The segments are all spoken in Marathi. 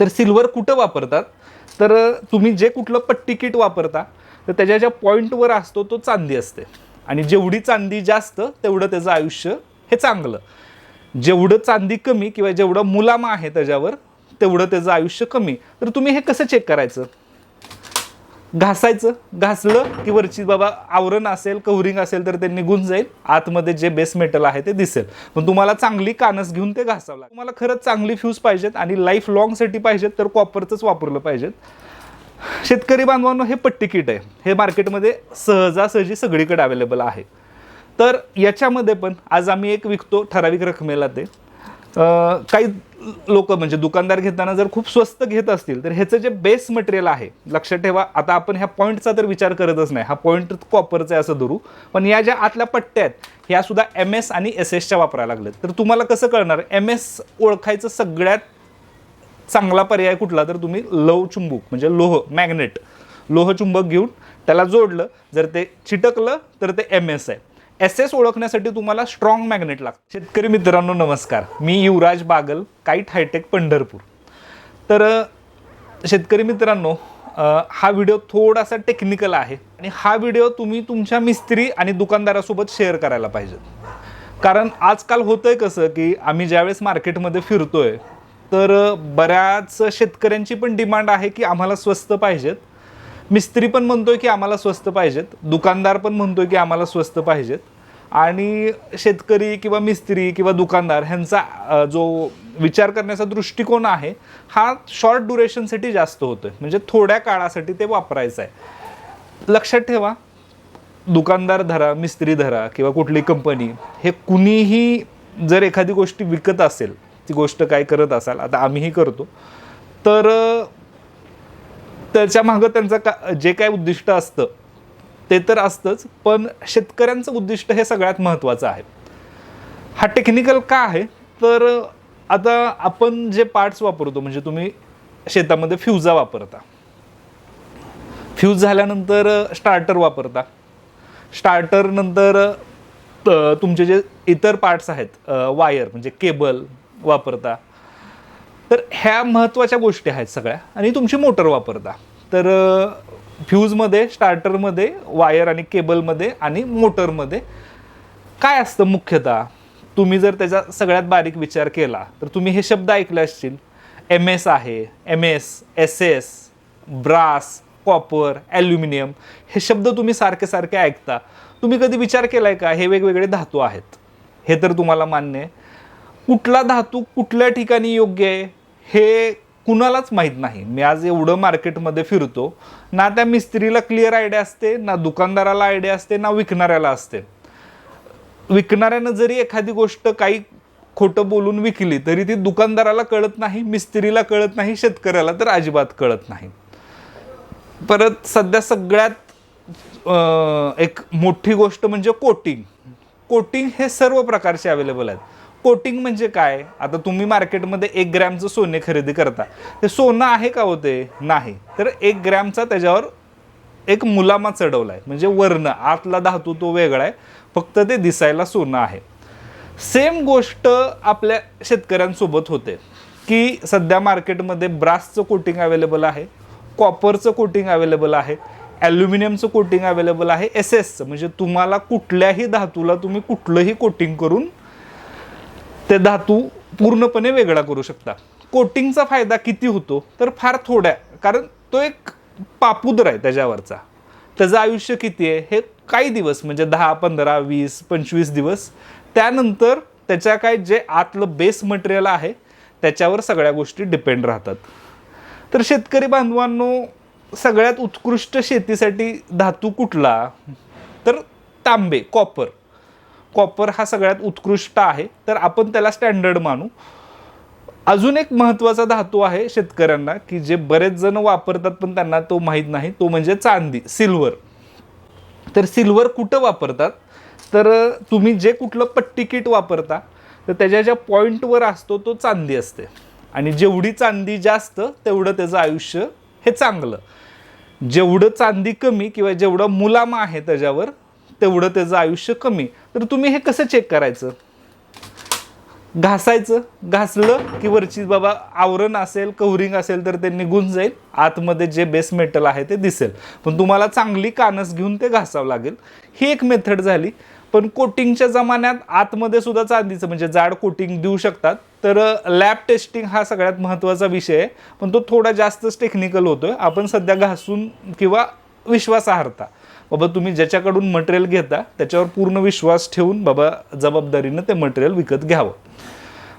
तर सिल्वर कुठं वापरतात? तर तुम्ही जे कुठलं पट्टी किट वापरता तर त्याच्या ज्या पॉईंटवर असतो तो चांदी असते. आणि जेवढी चांदी जास्त तेवढं त्याचं आयुष्य हे चांगलं. जेवढं चांदी कमी किंवा जेवढं मुलामा आहे त्याच्यावर तेवढं त्याचं आयुष्य कमी. तर तुम्ही हे कसं चेक करायचं? घासायचं घासलं की वरची बाबा आवरण असेल कव्हरिंग असेल तर ते निघून जाईल. आतमध्ये जे बेस मेटल आहे ते दिसेल. पण तुम्हाला चांगली कानस घेऊन ते घासावं लागेल. तुम्हाला खरंच चांगली फ्यूज पाहिजेत आणि लाईफ लॉंगसाठी पाहिजेत तर कॉपरचंच वापरलं पाहिजेत. शेतकरी बांधवांनो हे पट्टी किट आहे. हे मार्केटमध्ये सहजासहजी सगळीकडे अवेलेबल आहे. तर याच्यामध्ये पण आज आम्ही एक विकतो ठराविक रकमेला ते. काही लोक म्हणजे दुकानदार घेताना जर खूप स्वस्त घेत असतील तर ह्याचं जे बेस मटेरियल आहे लक्षात ठेवा आता आपण ह्या पॉईंटचा तर विचार करतच नाही. हा पॉईंट कॉपरचा आहे असं धरू. पण या ज्या आतल्या पट्ट्या आहेत ह्या सुद्धा एम एस आणि एस एसच्या वापरायला लागल्यात तर तुम्हाला कसं कळणार? एम एस ओळखायचं सगळ्यात चांगला पर्याय कुठला? तर तुम्ही लव चुंबक म्हणजे लोह मॅग्नेट लोह चुंबक घेऊन त्याला जोडलं जर ते चिटकलं तर ते एम एस आहे. एस एस ओळखण्यासाठी तुम्हाला स्ट्रॉंग मॅग्नेट लागतं. शेतकरी मित्रांनो नमस्कार. मी युवराज बागल काईट हायटेक पंढरपूर. तर शेतकरी मित्रांनो हा व्हिडिओ थोडासा टेक्निकल आहे आणि हा व्हिडिओ तुम्ही तुमच्या मिस्त्री आणि दुकानदारासोबत शेअर करायला पाहिजे. कारण आजकाल होतंय कसं की आम्ही ज्यावेळेस मार्केटमध्ये फिरतोय तर बऱ्याच शेतकऱ्यांची पण डिमांड आहे की आम्हाला स्वस्त पाहिजेत. मिस्त्री पण म्हणतोय की आम्हाला स्वस्त पाहिजेत दुकानदार पण म्हणतोय की आम्हाला स्वस्त पाहिजेत. आणि शेतकरी किंवा मिस्त्री किंवा दुकानदार ह्यांचा जो विचार करण्याचा दृष्टिकोन आहे हा शॉर्ट ड्युरेशनसाठी जास्त होतोय. म्हणजे थोड्या काळासाठी ते वापरायचं आहे. लक्षात ठेवा दुकानदार धरा मिस्त्री धरा किंवा कुठली कंपनी हे कुणीही जर एखादी गोष्टी विकत असेल ती गोष्ट काय करत असाल आता आम्हीही करतो तर त्याच्या मागं त्यांचं का जे काय उद्दिष्ट असतं ते तर असतंच पण शेतकऱ्यांचं उद्दिष्ट हे सगळ्यात महत्त्वाचं आहे. हा टेक्निकल का आहे? तर आता आपण जे पार्ट्स वापरतो म्हणजे तुम्ही शेतामध्ये फ्युजा वापरता. फ्यूज झाल्यानंतर स्टार्टर वापरता. स्टार्टर नंतर तुमचे जे इतर पार्ट्स आहेत वायर म्हणजे केबल वापरता. ह्या महत्त्वाच्या गोष्टी आहेत सगळ्या. आणि तुमची मोटर वापरता. तर फ्यूजमध्ये स्टार्टरमध्ये वायर आणि केबलमध्ये आणि मोटरमध्ये काय असतं मुख्यतः? तुम्ही जर त्याचा सगळ्यात बारीक विचार केला तर तुम्ही हे शब्द ऐकले असतील. एम एस आहे M S S S brass copper aluminium हे शब्द तुम्ही सारखे सारखे ऐकता. तुम्ही कधी विचार केला आहे का? हे वेगवेगळे धातू आहेत. हे तर तुम्हाला मान्य आहे. कुठला धातू कुठल्या ठिकाणी योग्य आहे? हे कुणालाच माहीत नाही. मी आज एवढं मार्केटमध्ये फिरतो ना त्या मिस्त्रीला क्लिअर आयडिया असते ना दुकानदाराला आयडिया असते ना विकणाऱ्याला असते. विकणाऱ्यानं जरी एखादी गोष्ट काही खोटं बोलून विकली तरी ती दुकानदाराला कळत नाही मिस्त्रीला कळत नाही शेतकऱ्याला तर अजिबात कळत नाही. परत सध्या सगळ्यात एक मोठी गोष्ट म्हणजे कोटिंग. कोटिंग हे सर्व प्रकारचे अवेलेबल आहेत. कोटिंग म्हणजे काय? आता तुम्ही मार्केटमध्ये एक ग्रॅमचं सोने खरेदी करता. ते सोनं आहे का होते नाही. तर एक ग्रॅमचा त्याच्यावर एक मुलामा चढवला आहे म्हणजे वर्ण आतला धातू तो वेगळा आहे. फक्त ते दिसायला सोनं आहे. सेम गोष्ट आपल्या शेतकऱ्यांसोबत होते. की सध्या मार्केटमध्ये ब्रासचं कोटिंग अवेलेबल आहे कॉपरचं कोटिंग अवेलेबल आहे ॲल्युमिनियमचं कोटिंग अवेलेबल आहे एस एसचं म्हणजे तुम्हाला कुठल्याही धातूला तुम्ही कुठलंही कोटिंग करून ते धातू पूर्णपणे वेगळा करू शकता. कोटिंगचा फायदा किती होतो तर फार थोड्या. कारण तो एक पापुद्र आहे त्याच्यावरचा. त्याचं आयुष्य किती आहे हे काही दिवस म्हणजे दहा पंधरा वीस पंचवीस दिवस. त्यानंतर त्याच्या काय जे आतलं बेस मटेरियल आहे त्याच्यावर सगळ्या गोष्टी डिपेंड राहतात. तर शेतकरी बांधवांनो सगळ्यात उत्कृष्ट शेतीसाठी धातू कुठला? तर तांबे कॉपर कॉपर हा सगळ्यात उत्कृष्ट आहे तर आपण त्याला स्टँडर्ड मानू. अजून एक महत्त्वाचा धातू आहे शेतकऱ्यांना की जे बरेच जण वापरतात पण त्यांना तो माहीत नाही तो म्हणजे चांदी सिल्वर. तर सिल्वर कुठं वापरतात? तर तुम्ही जे कुठलं पट्टी किट वापरता तर त्याच्या ज्या पॉईंटवर असतो तो चांदी असते. आणि जेवढी चांदी जास्त तेवढं त्याचं आयुष्य हे चांगलं. जेवढं चांदी कमी किंवा जेवढं मुलामा आहे त्याच्यावर तेवढं त्याचं आयुष्य कमी. तर तुम्ही हे कसं चेक करायचं? घासायचं? घासलं की वरची बाबा आवरण असेल कव्हरिंग असेल तर ते निघून जाईल. आतमध्ये जे बेस मेटल आहे ते दिसेल. पण तुम्हाला चांगली कानस घेऊन ते घासावं लागेल. ही एक मेथड झाली. पण कोटिंगच्या जमान्यात आतमध्ये सुद्धा चांदीचं म्हणजे जाड कोटिंग देऊ शकतात. तर लॅब टेस्टिंग हा सगळ्यात महत्त्वाचा विषय आहे. पण तो थोडा जास्तच टेक्निकल होतोय. आपण सध्या घासून किंवा विश्वासार्हता. बाबा तुम्ही ज्याच्याकडून मटेरियल घेता त्याच्यावर पूर्ण विश्वास ठेवून बाबा जबाबदारीनं ते मटेरियल विकत घ्यावं.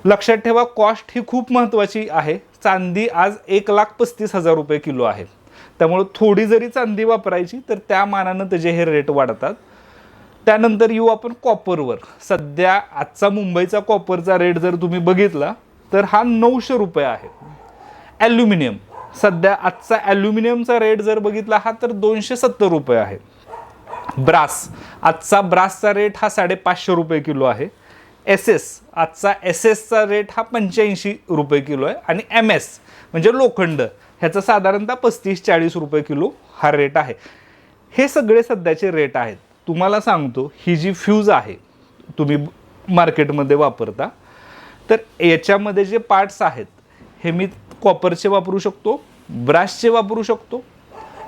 लक्षात ठेवा कॉस्ट ही खूप महत्त्वाची आहे. चांदी आज एक लाख पस्तीस हजार रुपये किलो आहे. त्यामुळं थोडी जरी चांदी वापरायची तर त्या मानानं त्याचे हे रेट वाढतात. त्यानंतर येऊ आपण कॉपरवर सध्या आजचा मुंबईचा कॉपरचा रेट जर तुम्ही बघितला तर हा नऊशे रुपये आहे. ॲल्युमिनियम सध्या आजचा ॲल्युमिनियमचा रेट जर बघितला हा तर दोनशे सत्तर रुपये आहे. ब्रास. आजचा ब्रासचा रेट हा साडेपाचशे रुपये किलो आहे. एस एस आजचा एस एसचा रेट हा पंच्याऐंशी रुपये किलो आहे. आणि एम एस म्हणजे लोखंड ह्याचा साधारणतः पस्तीस चाळीस रुपये किलो हा रेट आहे. हे सगळे सध्याचे रेट आहेत. तुम्हाला सांगतो ही जी फ्यूज आहे तुम्ही मार्केटमध्ये वापरता तर याच्यामध्ये जे पार्ट्स आहेत हे मी कॉपरचे वापरू शकतो ब्रासचे वापरू शकतो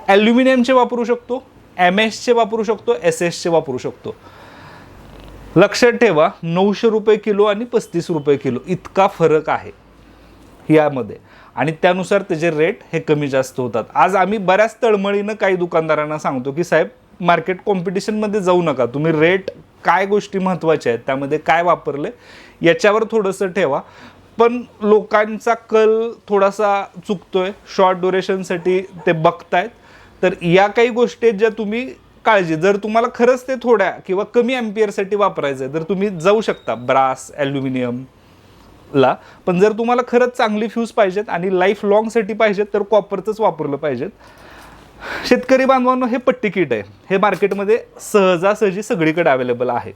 ॲल्युमिनियमचे वापरू शकतो एम एसचे वापरू शकतो एस एसचे वापरू शकतो. लक्षात ठेवा नऊशे रुपये किलो आणि पस्तीस रुपये किलो इतका फरक आहे यामध्ये. आणि त्यानुसार त्याचे रेट हे कमी जास्त होतात. आज आम्ही बऱ्याच तळमळीनं काही दुकानदारांना सांगतो की साहेब मार्केट कॉम्पिटिशनमध्ये जाऊ नका. तुम्ही रेट काय गोष्टी महत्त्वाच्या आहेत त्यामध्ये काय वापरले याच्यावर थोडंसं ठेवा. पण लोकांचा कल थोडासा चुकतोय. शॉर्ट ड्युरेशनसाठी ते बघतायत. तर या काही गोष्टी आहेत ज्या तुम्ही काळजी जर तुम्हाला खरंच ते थोड्या किंवा कमी अँपियरसाठी वापरायचं आहे तर तुम्ही जाऊ शकता ब्रास ॲल्युमिनियम ला. पण जर तुम्हाला खरंच चांगली फ्यूज पाहिजेत आणि लाईफ लॉंगसाठी पाहिजेत तर कॉपरचंच वापरलं पाहिजेत. शेतकरी बांधवांनो हे पट्टी किट आहे. हे मार्केटमध्ये सहजासहजी सगळीकडे अवेलेबल आहे.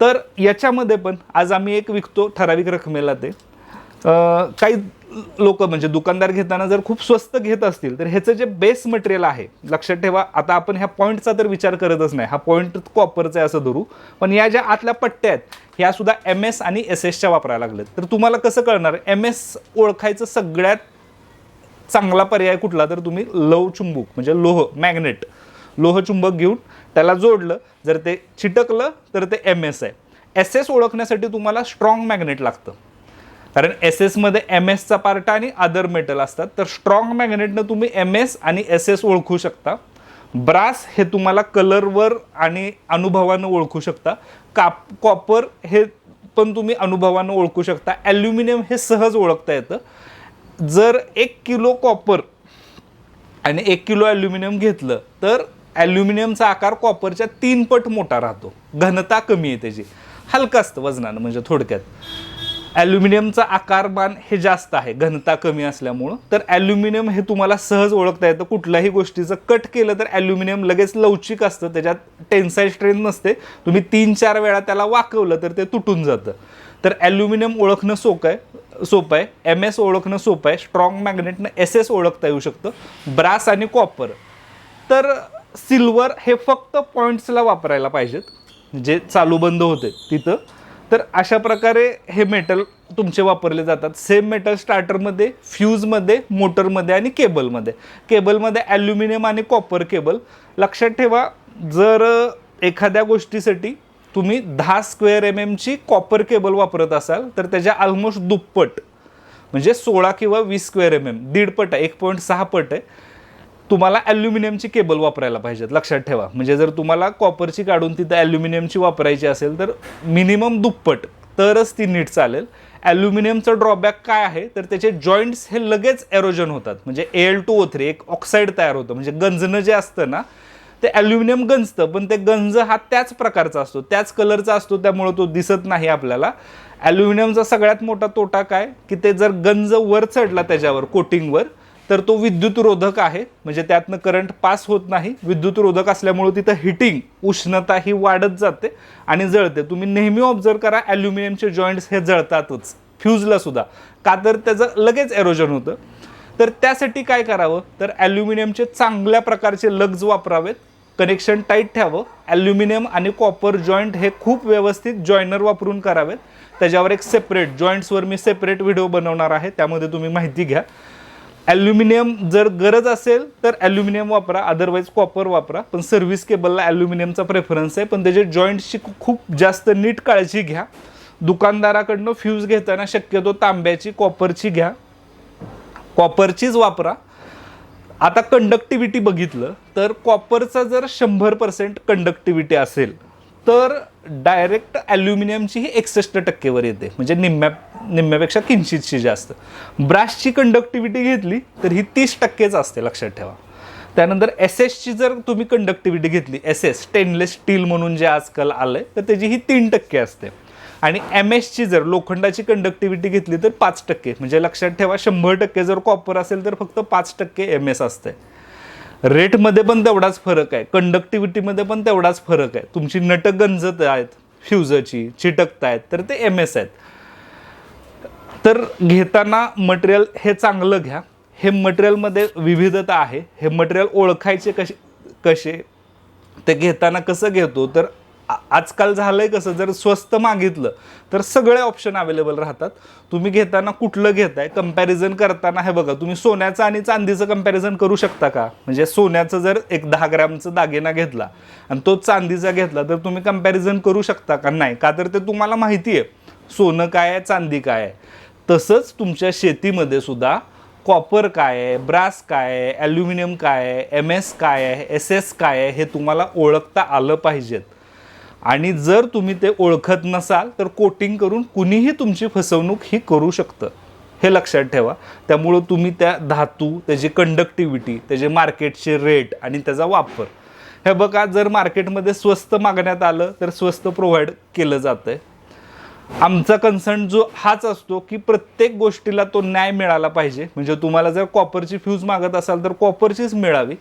तर याच्यामध्ये पण आज आम्ही एक विकतो ठराविक रकमेला ते. काही लोक म्हणजे दुकानदार घेताना जर खूप स्वस्त घेत असतील तर ह्याचं जे बेस मटेरियल आहे लक्षात ठेवा आता आपण ह्या पॉईंटचा तर विचार करतच नाही. हा पॉईंट कॉपरचा आहे असं धरू. पण या ज्या आतल्या पट्ट्या आहेत ह्या सुद्धा एम एस आणि एस एसच्या वापरायला लागल्यात तर तुम्हाला कसं कळणार? एम एस ओळखायचं सगळ्यात चांगला पर्याय कुठला? तर तुम्ही लव चुंबक म्हणजे लोह मॅग्नेट लोह चुंबक घेऊन त्याला जोडलं जर ते चिटकलं तर ते एम एस आहे. एस एस ओळखण्यासाठी तुम्हाला स्ट्रॉंग मॅग्नेट लागतं. कारण एस एसमध्ये एम एसचा पार्ट आणि अदर मेटल असतात. तर स्ट्रॉंग मॅग्नेटनं तुम्ही एम एस आणि एस एस ओळखू शकता. ब्रास हे तुम्हाला कलरवर आणि अनुभवानं ओळखू शकता. काप कॉपर हे पण तुम्ही अनुभवानं ओळखू शकता. ॲल्युमिनियम हे सहज ओळखता येतं. जर एक किलो कॉपर आणि एक किलो ॲल्युमिनियम घेतलं तर ॲल्युमिनियमचा आकार कॉपरच्या तीन पट मोठा राहतो. घनता कमी आहे त्याची हलकं असतं वजनानं म्हणजे थोडक्यात. ॲल्युमिनियमचा आकारमान हे जास्त आहे घनता कमी असल्यामुळं. तर ॲल्युमिनियम हे तुम्हाला सहज ओळखता येतं. कुठल्याही गोष्टीचं कट केलं तर ॲल्युमिनियम लगेच लवचिक असतं. त्याच्यात टेन्साईल स्ट्रेंथ नसते. तुम्ही तीन चार वेळा त्याला वाकवलं तर ते तुटून जातं. तर ॲल्युमिनियम ओळखणं सोपं आहे सोपं आहे. एम एस ओळखणं सोपं आहे. स्ट्रॉंग मॅग्नेटनं एस एस ओळखता येऊ शकतं. ब्रास आणि कॉपर. तर सिल्वर हे फक्त पॉईंट्सला वापरायला पाहिजेत. जे चालू बंद होते तिथं. तर अशा प्रकारे हे मेटल तुमचे वापरले जातात. सेम मेटल स्टार्टरमध्ये फ्यूजमध्ये मोटरमध्ये आणि केबलमध्ये केबलमध्ये ॲल्युमिनियम आणि कॉपर केबल लक्षात ठेवा जर एखाद्या गोष्टीसाठी तुम्ही दहा स्क्वेअर एम एमची कॉपर केबल वापरत असाल तर त्याच्या ऑलमोस्ट दुप्पट म्हणजे सोळा किंवा वीस स्क्वेअर एम एम दीड पट आहे एक पॉईंट सहा पट आहे. तुम्हाला ॲल्युमिनियमची केबल वापरायला पाहिजेत. लक्षात ठेवा. म्हणजे जर तुम्हाला कॉपरची काढून तिथं ॲल्युमिनियमची वापरायची असेल तर मिनिमम दुप्पट. तरच ती नीट चालेल. ॲल्युमिनियमचं ड्रॉबॅक काय आहे? तर त्याचे जॉईंट्स हे लगेच एरोजन होतात. म्हणजे एल टू ओ थ्री एक ऑक्साईड तयार होतं. म्हणजे गंजणं जे असतं ना ते ॲल्युमिनियम गंजतं पण ते गंज हा त्याच प्रकारचा असतो. त्याच कलरचा असतो त्यामुळं तो दिसत नाही आपल्याला. ॲल्युमिनियमचा सगळ्यात मोठा तोटा काय? की ते जर गंज वर चढला त्याच्यावर कोटिंगवर तर तो विद्युतरोधक आहे. म्हणजे त्यातनं करंट पास होत नाही. विद्युतरोधक असल्यामुळे तिथं हिटिंग उष्णता ही वाढत जाते आणि जळते. तुम्ही नेहमी ऑब्झर्व करा ॲल्युमिनियमचे जॉईंट्स हे जळतातच. फ्यूजला सुद्धा. का तर त्याचं लगेच एरोजन होतं. तर त्यासाठी काय करावं? तर ॲल्युमिनियमचे चांगल्या प्रकारचे लग्ज वापरावेत. कनेक्शन टाईट ठेवावं. ॲल्युमिनियम आणि कॉपर जॉईंट हे खूप व्यवस्थित जॉईनर वापरून करावेत. त्याच्यावर एक सेपरेट जॉईंट्सवर मी सेपरेट व्हिडिओ बनवणार आहे. त्यामध्ये तुम्ही माहिती घ्या. ॲल्युमिनियम जर गरज असेल तर ॲल्युमिनियम वापरा. अदरवाईज कॉपर वापरा. पण सर्व्हिस केबलला ॲल्युमिनियमचा प्रेफरन्स आहे. पण त्याचे जॉईंटची खूप जास्त नीट काळजी घ्या. दुकानदाराकडनं फ्यूज घेताना शक्यतो तांब्याची कॉपरची घ्या. कॉपरचीच वापरा. आता कंडक्टिव्हिटी बघितलं तर कॉपरचा जर शंभर पर्सेंट कंडक्टिव्हिटी असेल तर डायरेक्ट ॲल्युमिनियमची ही एकसष्ट टक्केवर येते. म्हणजे निम्म्या निम्म्यापेक्षा किंचितशी जास्त. ब्राशची कंडक्टिव्हिटी घेतली तर ही तीस टक्केच असते लक्षात ठेवा. त्यानंतर एस एसची जर तुम्ही कंडक्टिव्हिटी घेतली एस एस स्टेनलेस स्टील म्हणून जे आजकाल आलं आहे तर त्याची ही तीन टक्के असते. आणि एम एसची जर लोखंडाची कंडक्टिव्हिटी घेतली तर पाच टक्के. म्हणजे लक्षात ठेवा शंभर टक्के जर कॉपर असेल तर फक्त पाच टक्के एम एस असते. रेटमध्ये पण तेवढाच फरक आहे. कंडक्टिव्हिटीमध्ये पण तेवढाच फरक आहे. तुमची नटं गंजत आहेत फ्युजची चिटकत आहेत तर ते एम एस आहेत. तर घेताना मटेरियल हे चांगलं घ्या. हे मटेरियलमध्ये विविधता आहे. हे मटेरियल ओळखायचे कसे कसे? ते घेताना कसं घेतो? तर आजकाल झालंय कसं जर स्वस्त मागितलं तर सगळे ऑप्शन अवेलेबल राहतात. तुम्ही घेताना कुठलं घेताय कंपॅरिझन करताना हे बघा तुम्ही सोन्याचं आणि चांदीचं कंपॅरिझन करू शकता का? म्हणजे सोन्याचं जर एक दहा ग्रॅमचं दागिना घेतला आणि तो चांदीचा घेतला तर तुम्ही कंपॅरिझन करू शकता का? नाही. का तर ते तुम्हाला माहिती आहे सोनं काय आहे चांदी काय आहे. तसंच तुमच्या शेतीमध्ये सुद्धा कॉपर काय आहे ब्रास काय आहे ॲल्युमिनियम काय आहे एम एस काय आहे एस एस काय आहे हे तुम्हाला ओळखता आलं पाहिजेत. आणि जर तुम्ही ते ओळखत नसाल तर कोटिंग करून कुणीही तुमची फसवणूक ही करू शकतं. हे लक्षात ठेवा. त्यामुळं तुम्ही त्या धातू त्याची कंडक्टिव्हिटी त्याचे मार्केटचे रेट आणि त्याचा वापर. हे बघा जर मार्केटमध्ये स्वस्त मागण्यात आलं तर स्वस्त प्रोव्हाइड केलं जातं आहे आमचा कन्सर्न जो हाच असतो की प्रत्येक गोष्टीला तो न्याय मिळाला पाहिजे. म्हणजे तुम्हाला जर कॉपरची फ्यूज मागत असाल तर कॉपरचीच मिळावी.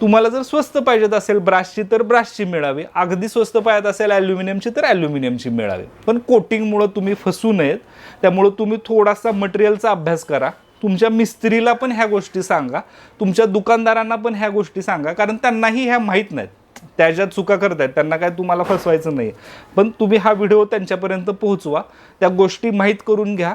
तुम्हाला जर स्वस्त पाहिजेत असेल ब्राशची तर ब्राशची मिळावी. अगदी स्वस्त पाहिजे असेल ॲल्युमिनियमची तर ॲल्युमिनियमची मिळावी. पण कोटिंगमुळं तुम्ही फसू नयेत. त्यामुळं तुम्ही थोडासा मटेरियलचा अभ्यास करा. तुमच्या मिस्त्रीला पण ह्या गोष्टी सांगा. तुमच्या दुकानदारांना पण ह्या गोष्टी सांगा. कारण त्यांनाही ह्या माहीत नाहीत. त्या ज्या चुका करतायत त्यांना काय तुम्हाला फसवायचं नाही पण तुम्ही हा व्हिडिओ त्यांच्यापर्यंत पोहोचवा. त्या गोष्टी माहीत करून घ्या.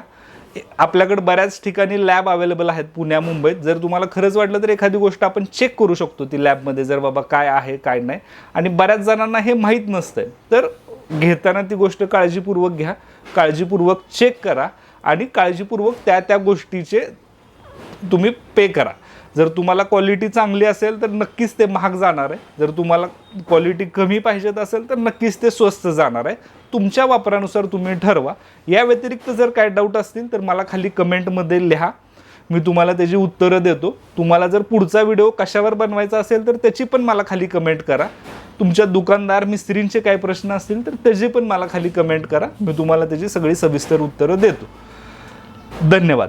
आपल्याकडे बऱ्याच ठिकाणी लॅब अवेलेबल आहेत पुण्या मुंबईत. जर तुम्हाला खरंच वाटलं तर एखादी गोष्ट आपण चेक करू शकतो ती लॅबमध्ये जर बाबा काय आहे काय नाही. आणि बऱ्याच जणांना हे माहीत नसतं तर घेताना ती गोष्ट काळजीपूर्वक घ्या. काळजीपूर्वक चेक करा आणि काळजीपूर्वक त्या त्या गोष्टीचे तुम्ही पे करा. जर तुम्हाला क्वालिटी चांगली असेल तर नक्कीच ते महाग जाणार आहे. जर तुम्हाला क्वालिटी कमी पाहिजेत असेल तर नक्कीच ते स्वस्त जाणार आहे. तुमच्या वापरानुसार तुम्ही ठरवा. या व्यतिरिक्त जर काय डाऊट असतील तर मला खाली कमेंटमध्ये लिहा. मी तुम्हाला त्याची उत्तरं देतो. तुम्हाला जर पुढचा व्हिडिओ कशावर बनवायचा असेल तर त्याची पण मला खाली कमेंट करा. तुमच्या दुकानदार मिस्त्रींचे काय प्रश्न असतील तर त्याची पण मला खाली कमेंट करा. मी तुम्हाला त्याची सगळी सविस्तर उत्तरं देतो. धन्यवाद.